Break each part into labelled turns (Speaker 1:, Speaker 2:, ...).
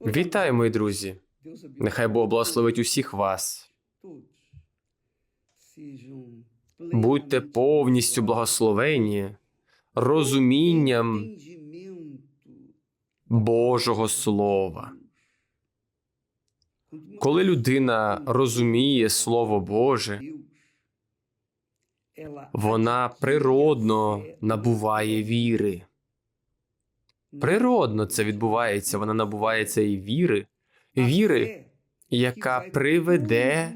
Speaker 1: Вітаю, мої друзі! Нехай Бог благословить усіх вас. Будьте повністю благословені розумінням Божого Слова. Коли людина розуміє Слово Боже, вона природно набуває віри. Природно це відбувається, вона набуває цієї віри, віри, яка приведе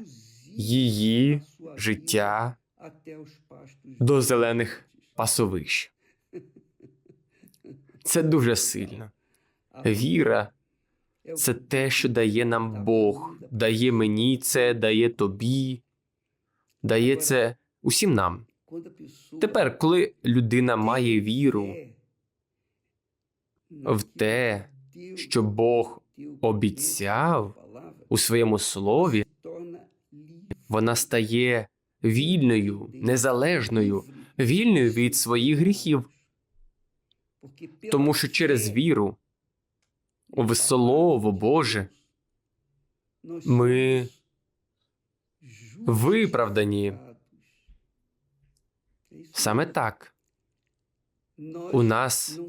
Speaker 1: її життя до зелених пасовищ. Це дуже сильно. Віра це те, що дає нам Бог, дає мені це, дає тобі, дає це усім нам. Тепер, коли людина має віру в те, що Бог обіцяв у своєму слові, вона стає вільною, незалежною, вільною від своїх гріхів, тому що через віру в Слово Боже ми виправдані. Саме так у нас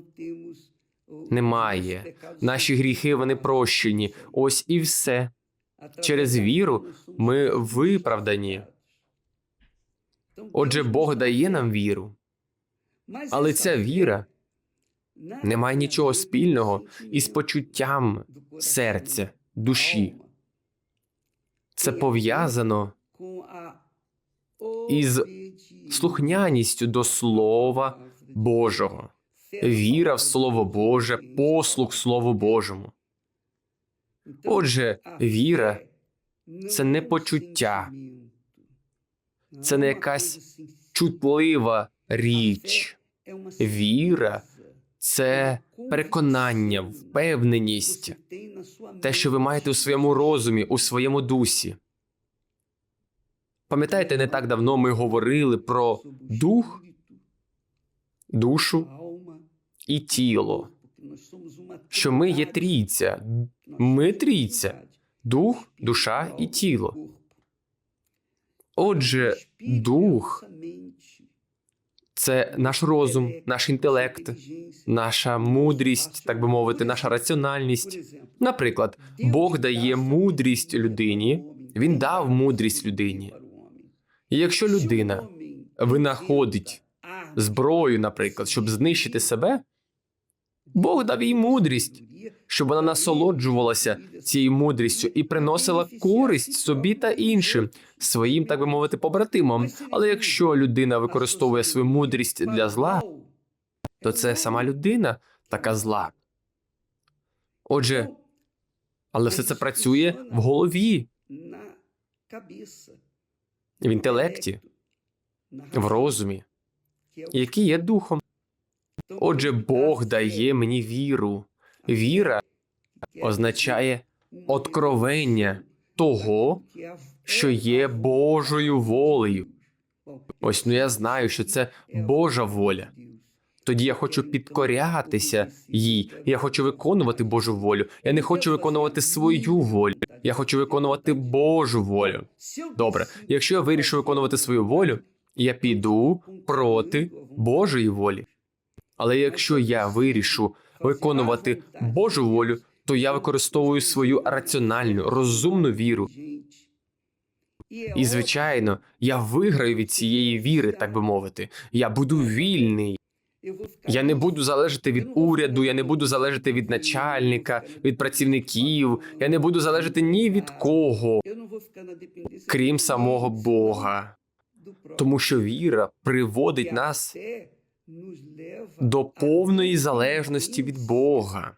Speaker 1: немає. Наші гріхи вони прощені. Ось і все. Через віру ми виправдані. Отже, Бог дає нам віру, але ця віра не має нічого спільного із почуттям серця, душі. Це пов'язано із слухняністю до Слова Божого, віра в Слово Боже, послух Слову Божому. Отже, віра це не почуття, це не якась чутлива річ. Віра це переконання, впевненість, те, що ви маєте у своєму розумі, у своєму дусі. Пам'ятаєте, не так давно ми говорили про дух, душу і тіло, що ми є трійця, ми трійця, дух, душа і тіло. Отже, дух це наш розум, наш інтелект, наша мудрість, так би мовити, наша раціональність. Наприклад, Бог дає мудрість людині, він дав мудрість людині. І якщо людина винаходить зброю, наприклад, щоб знищити себе, Бог дав їй мудрість, щоб вона насолоджувалася цією мудрістю і приносила користь собі та іншим, своїм, так би мовити, побратимам. Але якщо людина використовує свою мудрість для зла, то це сама людина така зла. Отже, але все це працює в голові, в інтелекті, в розумі, який є духом. Отже, Бог дає мені віру. Віра означає откровення того, що є Божою волею. Ось ну я знаю, що це Божа воля. Тоді я хочу підкорятися їй. Я хочу виконувати Божу волю. Я не хочу виконувати свою волю. Я хочу виконувати Божу волю. Добре, якщо я вирішу виконувати свою волю, я піду проти Божої волі. Але якщо я вирішу виконувати Божу волю, то я використовую свою раціональну, розумну віру. І, звичайно, я виграю від цієї віри, так би мовити. Я буду вільний. Я не буду залежати від уряду, я не буду залежати від начальника, від працівників, я не буду залежати ні від кого, крім самого Бога. Тому що віра приводить нас до повної залежності від Бога.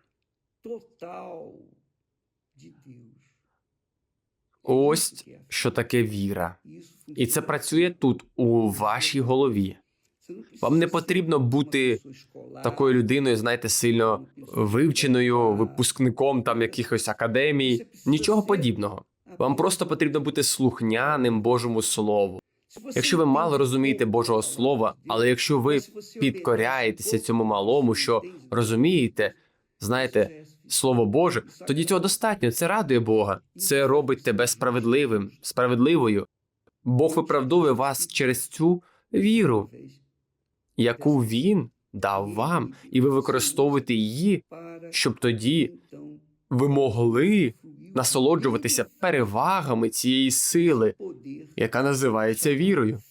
Speaker 1: Ось що таке віра. І це працює тут, у вашій голові. Вам не потрібно бути такою людиною, знаєте, сильно вивченою, випускником там якихось академій, нічого подібного. Вам просто потрібно бути слухняним Божому Слову. Якщо ви мало розумієте Божого Слова, але якщо ви підкоряєтеся цьому малому, що розумієте, знаєте, Слово Боже, тоді цього достатньо. Це радує Бога. Це робить тебе справедливим, справедливою. Бог виправдовує вас через цю віру, яку Він дав вам, і ви використовуєте її, щоб тоді ви могли насолоджуватися перевагами цієї сили, яка називається вірою.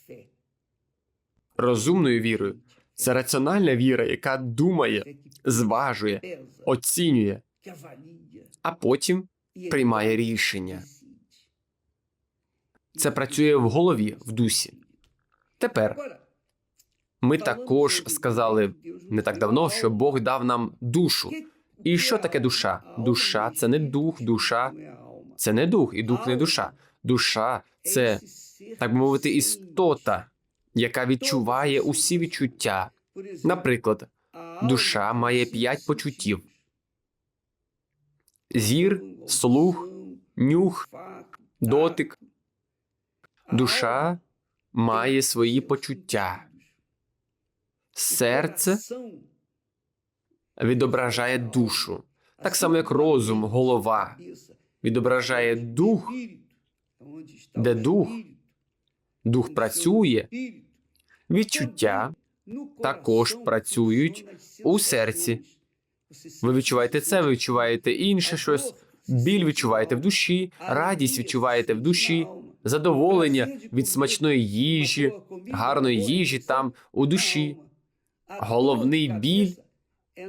Speaker 1: Розумною вірою. Це раціональна віра, яка думає, зважує, оцінює, а потім приймає рішення. Це працює в голові, в дусі. Тепер ми також сказали не так давно, що Бог дав нам душу. І що таке душа? Душа це не дух, душа це не дух, і дух не душа. Душа це, так би мовити, істота, яка відчуває усі відчуття. Наприклад, душа має п'ять почуттів: зір, слух, нюх, дотик. Душа має свої почуття. Серце відображає душу, так само як розум, голова. Відображає дух, де дух, дух працює, відчуття також працюють у серці. Ви відчуваєте це, ви відчуваєте інше щось, біль відчуваєте в душі, радість відчуваєте в душі, задоволення від смачної їжі, гарної їжі там у душі, головний біль,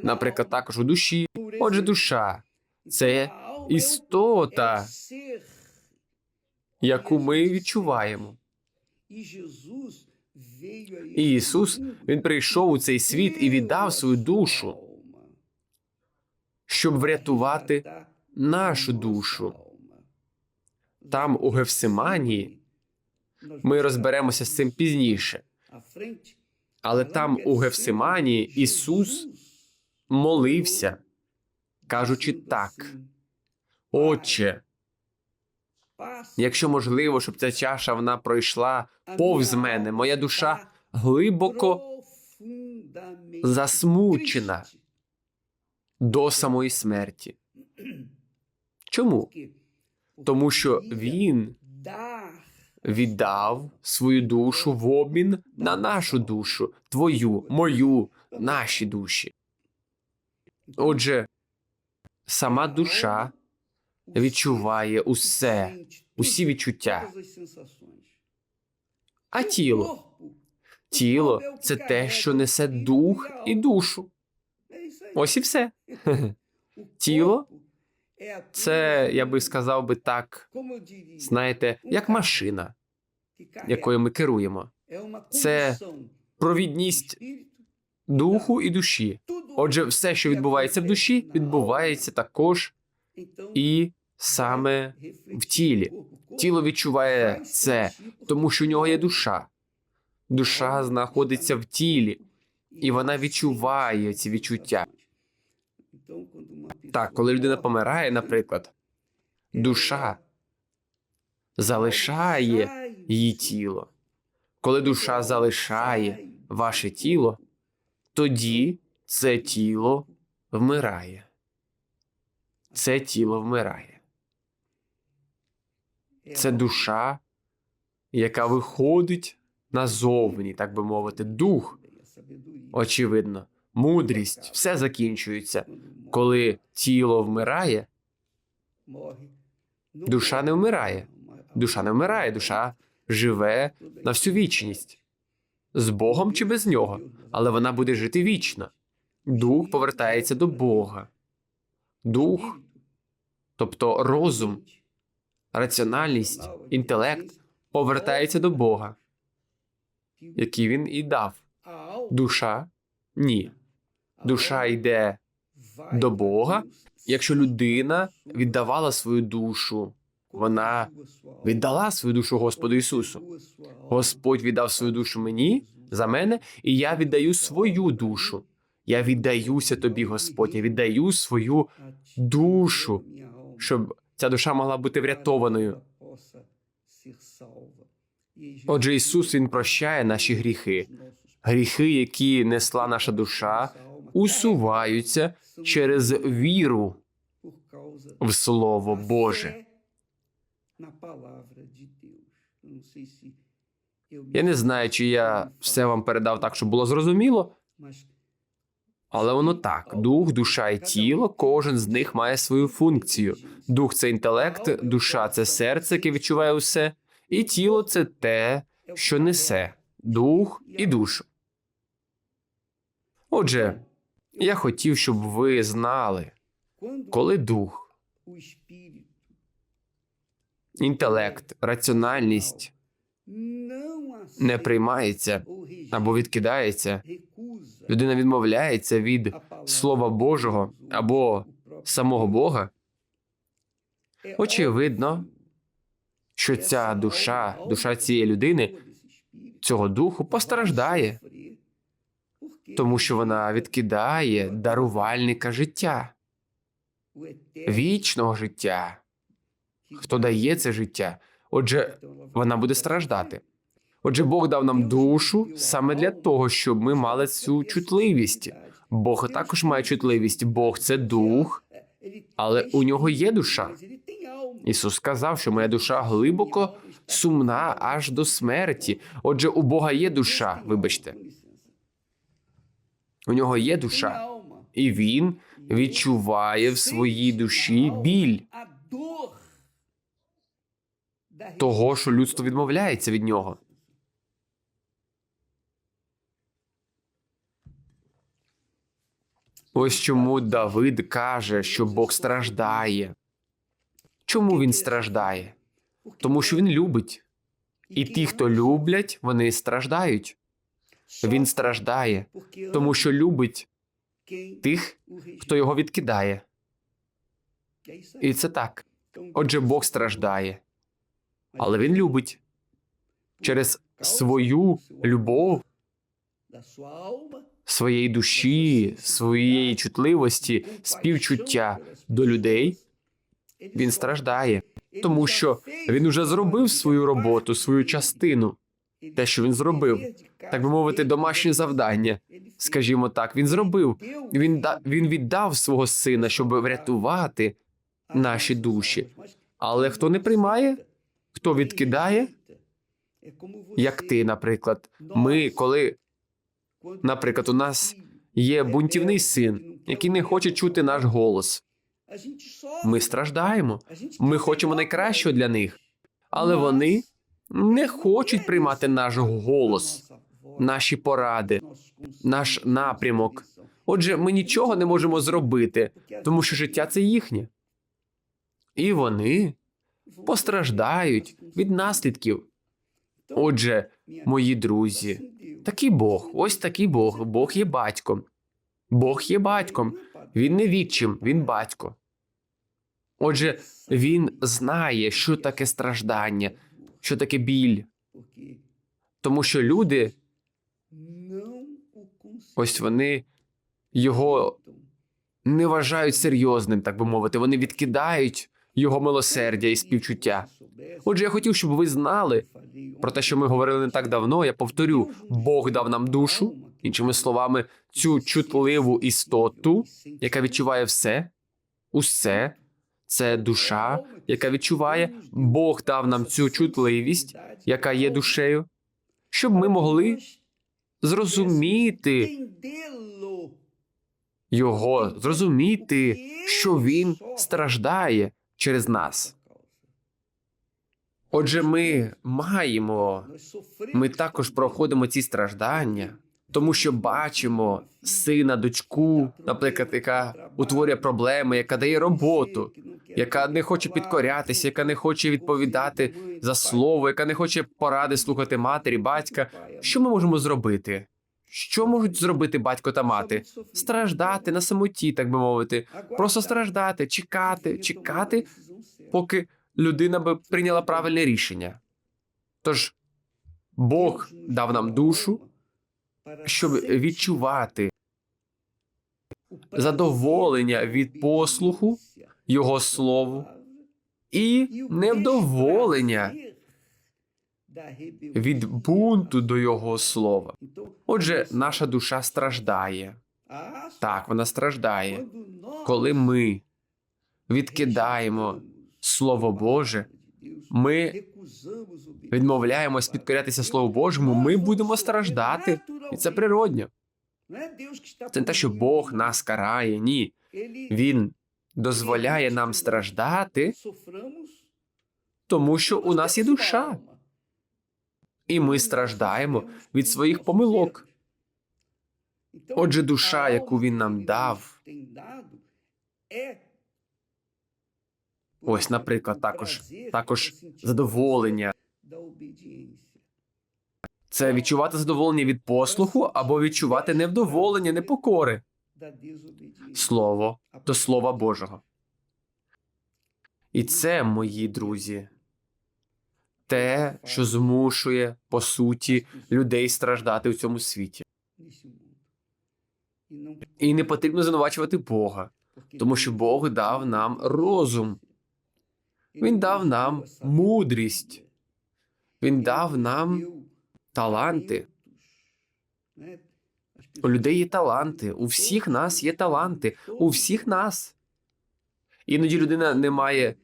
Speaker 1: наприклад, також у душі. Отже, душа це істота, яку ми відчуваємо. І Ісус Він прийшов у цей світ і віддав свою душу, щоб врятувати нашу душу. Там, у Гефсиманії, ми розберемося з цим пізніше. Але там, у Гефсиманії, Ісус молився, кажучи так: Отче, якщо можливо, щоб ця чаша вона пройшла повз мене, моя душа глибоко засмучена до самої смерті. Чому? Тому що він віддав свою душу в обмін на нашу душу, твою, мою, наші душі. Отже, сама душа відчуває усе, усі відчуття. А тіло? Тіло це те, що несе дух і душу. Ось і все. Тіло це, я би сказав би так, знаєте, як машина, якою ми керуємо. Це провідність духу і душі. Отже, все, що відбувається в душі, відбувається також і саме в тілі. Тіло відчуває це, тому що в нього є душа. Душа знаходиться в тілі, і вона відчуває ці відчуття. Так, коли людина помирає, наприклад, душа залишає її тіло. Коли душа залишає ваше тіло, тоді це тіло вмирає. Це тіло вмирає. Це душа, яка виходить назовні, так би мовити, дух. Очевидно, мудрість, все закінчується. Коли тіло вмирає, душа не вмирає. Душа не вмирає, душа живе на всю вічність. З Богом чи без нього, але вона буде жити вічно. Дух повертається до Бога. Дух, тобто розум, раціональність, інтелект повертається до Бога, який він і дав. Душа ні. Душа йде до Бога. Якщо людина віддавала свою душу, вона віддала свою душу Господу Ісусу. Господь віддав свою душу мені за мене, і я віддаю свою душу. Я віддаюся тобі, Господь, я віддаю свою душу, щоб ця душа могла бути врятованою. Отже, Ісус Він прощає наші гріхи, гріхи, які несла наша душа усуваються через віру в Слово Боже. Я не знаю, чи я все вам передав так, щоб було зрозуміло, але воно так: дух, душа і тіло, кожен з них має свою функцію. Дух це інтелект, душа це серце, яке відчуває усе, і тіло це те, що несе дух і душу. Отже, я хотів, щоб ви знали, коли дух, інтелект, раціональність не приймається або відкидається, людина відмовляється від Слова Божого або самого Бога, очевидно, що ця душа, душа цієї людини, цього духу постраждає, тому що вона відкидає дарувальника життя, вічного життя. Хто дає це життя? Отже, вона буде страждати. Отже, Бог дав нам душу саме для того, щоб ми мали цю чутливість. Бог також має чутливість. Бог це дух, але у нього є душа. Ісус сказав, що моя душа глибоко сумна аж до смерті. Отже, у Бога є душа, вибачте, у нього є душа, і він відчуває в своїй душі біль того, що людство відмовляється від нього. Ось чому Давид каже, що Бог страждає. Чому він страждає? Тому що він любить. І ті, хто люблять, вони страждають. Він страждає, тому що любить тих, хто його відкидає. І це так. Отже, Бог страждає, але він любить через свою любов своєї душі, своєї чутливості, співчуття до людей. Він страждає, тому що він уже зробив свою роботу, свою частину, те, що він зробив, так би мовити, домашнє завдання. Скажімо так, він зробив. Він да він віддав свого сина, щоб врятувати наші душі. Але хто не приймає, хто відкидає, як ти, наприклад, ми, коли, наприклад, у нас є бунтівний син, який не хоче чути наш голос. Ми страждаємо. Ми хочемо найкращого для них, але вони не хочуть приймати наш голос, наші поради, наш напрямок. Отже, ми нічого не можемо зробити, тому що життя це їхнє. І вони постраждають від наслідків. Отже, мої друзі, такий Бог, ось такий Бог. Бог є батьком. Бог є батьком. Він не відчим, він батько. Отже, він знає, що таке страждання, що таке біль. Тому що люди, ось вони його не вважають серйозним, так би мовити. Вони відкидають його милосердя і співчуття. Отже, я хотів, щоб ви знали про те, що ми говорили не так давно. Я повторю: Бог дав нам душу, іншими словами, цю чутливу істоту, яка відчуває все, усе. Це душа, яка відчуває, Бог дав нам цю чутливість, яка є душею, щоб ми могли зрозуміти його, зрозуміти, що він страждає через нас. Отже, ми маємо, ми також проходимо ці страждання, тому що бачимо сина, дочку, наприклад, яка утворює проблеми, яка дає роботу, яка не хоче підкорятися, яка не хоче відповідати за слово, яка не хоче поради слухати матері, батька. Що ми можемо зробити? Що можуть зробити батько та мати? Страждати на самоті, так би мовити, просто страждати, чекати, чекати, поки людина би прийняла правильне рішення. Тож Бог дав нам душу, щоб відчувати задоволення від послуху Його слову і невдоволення від бунту до Його слова. Отже, наша душа страждає. Так, вона страждає. Коли ми відкидаємо Слово Боже, ми відмовляємось підкорятися Слову Божому, ми будемо страждати. І це природньо. Це не те, що Бог нас карає. Ні. Він дозволяє нам страждати, тому що у нас є душа, і ми страждаємо від своїх помилок. Отже, душа, яку він нам дав, ось, наприклад, також, також задоволення. Це відчувати задоволення від послуху або відчувати невдоволення, непокори. Слово до Слова Божого. І це, мої друзі, те, що змушує, по суті, людей страждати в цьому світі. І не потрібно звинувачувати Бога, тому що Бог дав нам розум, Він дав нам мудрість, Він дав нам таланти. У людей є таланти, у всіх нас є таланти, у всіх нас. Іноді людина не має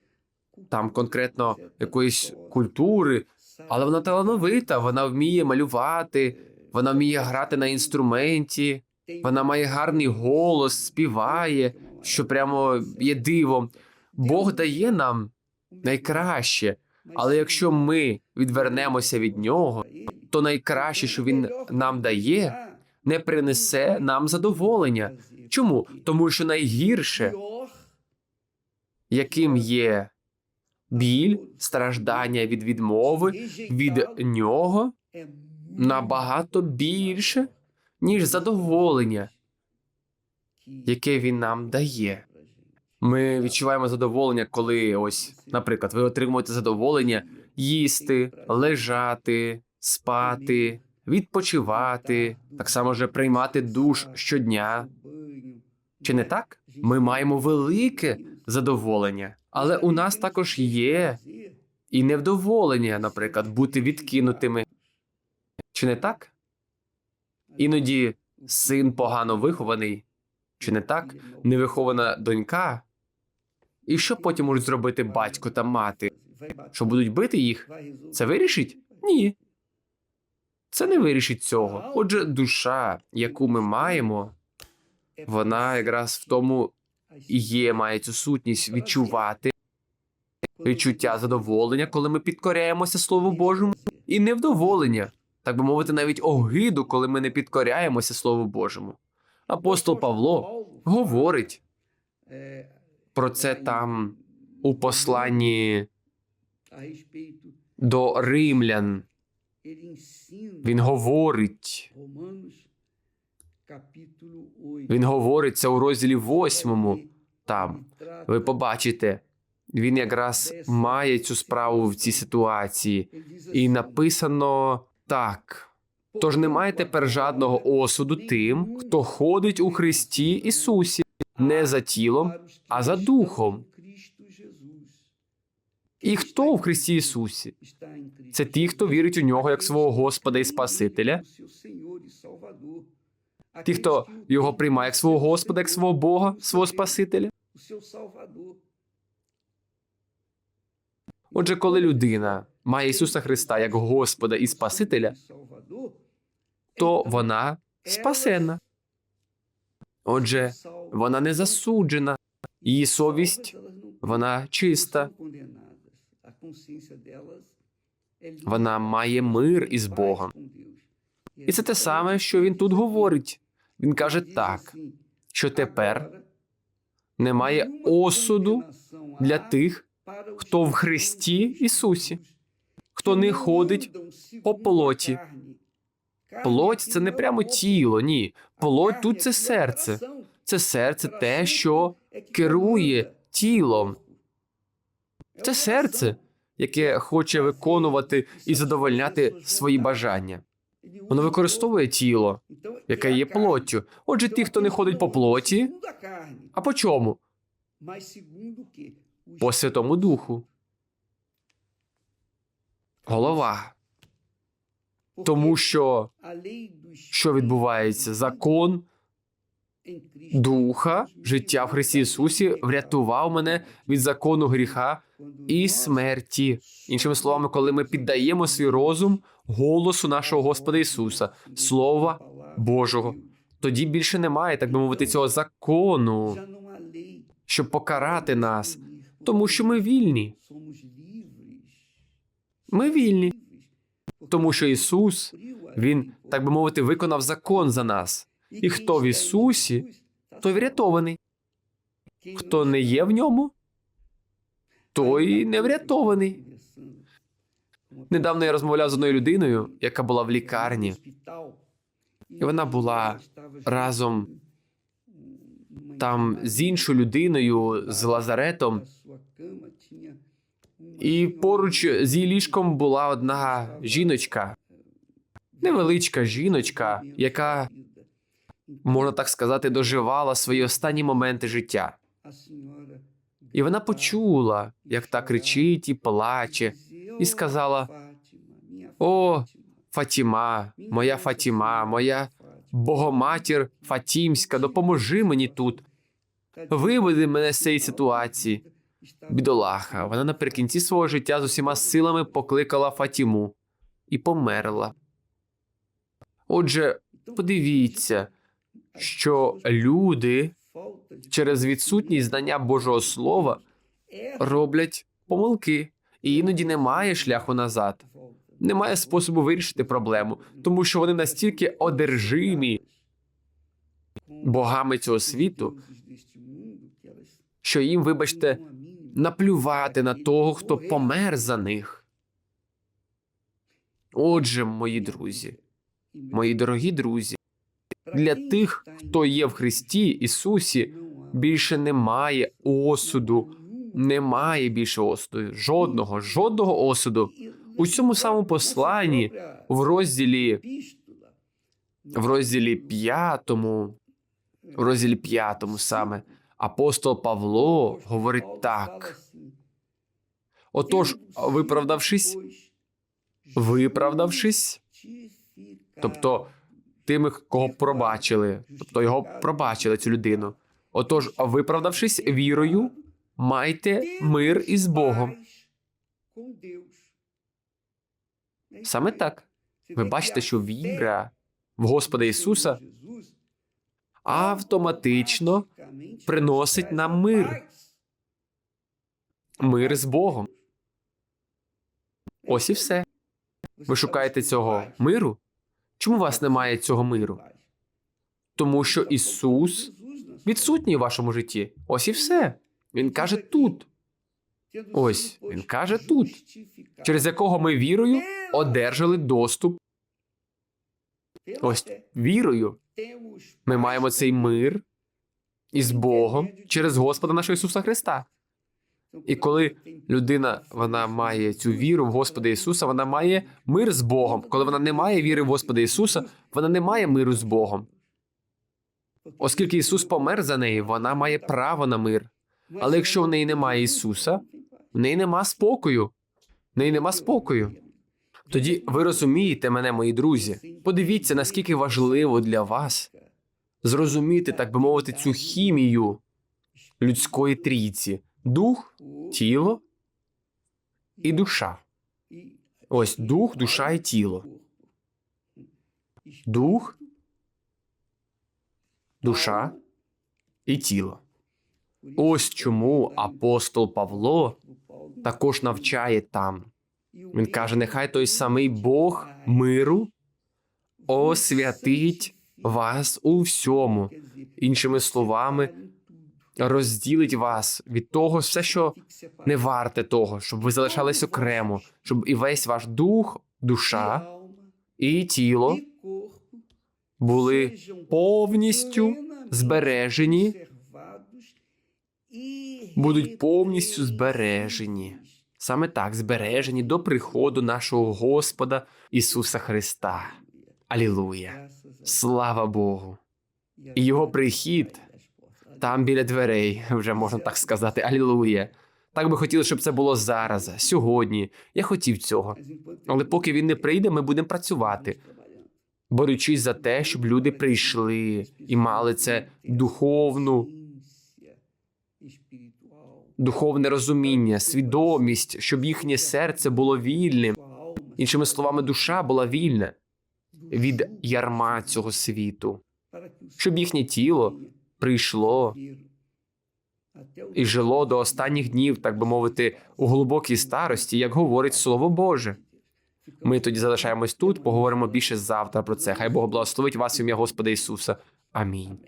Speaker 1: там конкретно якоїсь культури, але вона талановита, вона вміє малювати, вона вміє грати на інструменті, вона має гарний голос, співає, що прямо є дивом. Бог дає нам найкраще, але якщо ми відвернемося від нього, то найкраще, що він нам дає, не принесе нам задоволення. Чому? Тому що найгірше, яким є біль, страждання від відмови від нього, набагато більше, ніж задоволення, яке він нам дає. Ми відчуваємо задоволення, коли ось, наприклад, ви отримуєте задоволення їсти, лежати, спати, відпочивати, так само вже приймати душ щодня. Чи не так? Ми маємо велике задоволення, але у нас також є і невдоволення, наприклад, бути відкинутими. Чи не так? Іноді син погано вихований, чи не так? Невихована донька. І що потім можуть зробити батько та мати? Що будуть бити їх? Це вирішить? Ні. Це не вирішить цього. Отже, душа, яку ми маємо, вона якраз в тому є, має цю сутність відчувати відчуття задоволення, коли ми підкоряємося Слову Божому, і невдоволення, так би мовити, навіть огиду, коли ми не підкоряємося Слову Божому. Апостол Павло говорить про це там у посланні до римлян. Він говорить, він говорить це у розділі восьмому. Там ви побачите, він якраз має цю справу в цій ситуації, і написано так. Тож немає тепер жадного осуду тим, хто ходить у Христі Ісусі, не за тілом, а за духом. І хто в Христі Ісусі? Це ті, хто вірить у нього як свого Господа і Спасителя, ті, хто його приймає як свого Господа, як свого Бога, свого Спасителя. Отже, коли людина має Ісуса Христа як Господа і Спасителя, то вона спасена. Отже, вона не засуджена, її совість вона чиста. Вона має мир із Богом. І це те саме, що він тут говорить. Він каже так, що тепер немає осуду для тих, хто в Христі Ісусі, хто не ходить по плоті. Плоть це не прямо тіло, ні. Плоть тут це серце. Це серце те, що керує тілом. Це серце, яке хоче виконувати і задовольняти свої бажання. Воно використовує тіло, яке є плоттю. Отже, ті, хто не ходить по плоті, а по чому? По Святому Духу. Голова. Тому що що відбувається? Закон Духа, життя в Христі Ісусі врятував мене від закону гріха і смерті. Іншими словами, коли ми піддаємо свій розум голосу нашого Господа Ісуса, Слова Божого, тоді більше немає, так би мовити, цього закону, щоб покарати нас, тому що ми вільні. Ми вільні, тому що Ісус, Він, так би мовити, виконав закон за нас. І хто в Ісусі, той врятований. Хто не є в ньому, той не врятований. Недавно я розмовляв з одною людиною, яка була в лікарні, і вона була разом там з іншою людиною, з лазаретом, і поруч з її ліжком була одна жіночка, невеличка жіночка, яка, можна так сказати, доживала свої останні моменти життя. І вона почула, як та кричить і плаче, і сказала: О, Фатіма, моя Фатіма, моя Богоматір Фатімська, допоможи мені тут. Виведи мене з цієї ситуації. Бідолаха, вона наприкінці свого життя з усіма силами покликала Фатіму і померла. Отже, подивіться, що люди через відсутність знання Божого Слова роблять помилки, і іноді немає шляху назад, немає способу вирішити проблему, тому що вони настільки одержимі богами цього світу, що їм, вибачте, наплювати на того, хто помер за них. Отже, мої друзі, мої дорогі друзі, для тих, хто є в Христі Ісусі, більше немає осуду, немає більше осуду, жодного, жодного осуду. У цьому самому посланні, в розділі, в розділі п'ятому, в розділі п'ятому саме, апостол Павло говорить так. Отож, виправдавшись, виправдавшись, тобто тими, кого пробачили, тобто його пробачили цю людину. Отож, виправдавшись вірою, майте мир із Богом. Саме так. Ви бачите, що віра в Господа Ісуса автоматично приносить нам мир. Мир з Богом. Ось і все. Ви шукаєте цього миру? Чому у вас немає цього миру? Тому що Ісус відсутній у вашому житті. Ось і все. Він каже тут. Ось він каже тут, через якого ми вірою одержали доступ. Ось вірою. Ми маємо цей мир із Богом через Господа нашого Ісуса Христа. І коли людина вона має цю віру в Господа Ісуса, вона має мир з Богом. Коли вона не має віри в Господа Ісуса, вона не має миру з Богом. Оскільки Ісус помер за неї, вона має право на мир. Але якщо в неї немає Ісуса, в неї нема спокою. В неї нема спокою. Тоді ви розумієте мене, мої друзі. Подивіться, наскільки важливо для вас зрозуміти, так би мовити, цю хімію людської трійці: дух, тіло і душа. Ось дух, душа і тіло. Дух, душа і тіло. Ось чому апостол Павло також навчає там. Він каже: нехай той самий Бог миру освятить вас у всьому. Іншими словами, розділить вас від того, все, що не варте того, щоб ви залишались окремо, щоб і весь ваш дух, душа і тіло були повністю збережені, будуть повністю збережені. Саме так збережені до приходу нашого Господа Ісуса Христа. Алілуя! Слава Богу! І його прихід там біля дверей, вже можна так сказати. Алілуя! Так би хотіли, щоб це було зараз, сьогодні. Я хотів цього. Але поки він не прийде, ми будемо працювати. борючись за те, щоб люди прийшли і мали це духовну, духовне розуміння, свідомість, щоб їхнє серце було вільним. Іншими словами, душа була вільна від ярма цього світу, щоб їхнє тіло прийшло і жило до останніх днів, так би мовити, у глибокій старості, як говорить Слово Боже. Ми тоді залишаємось тут, поговоримо більше завтра про це. Хай Бог благословить вас ім'я Господа Ісуса. Амінь.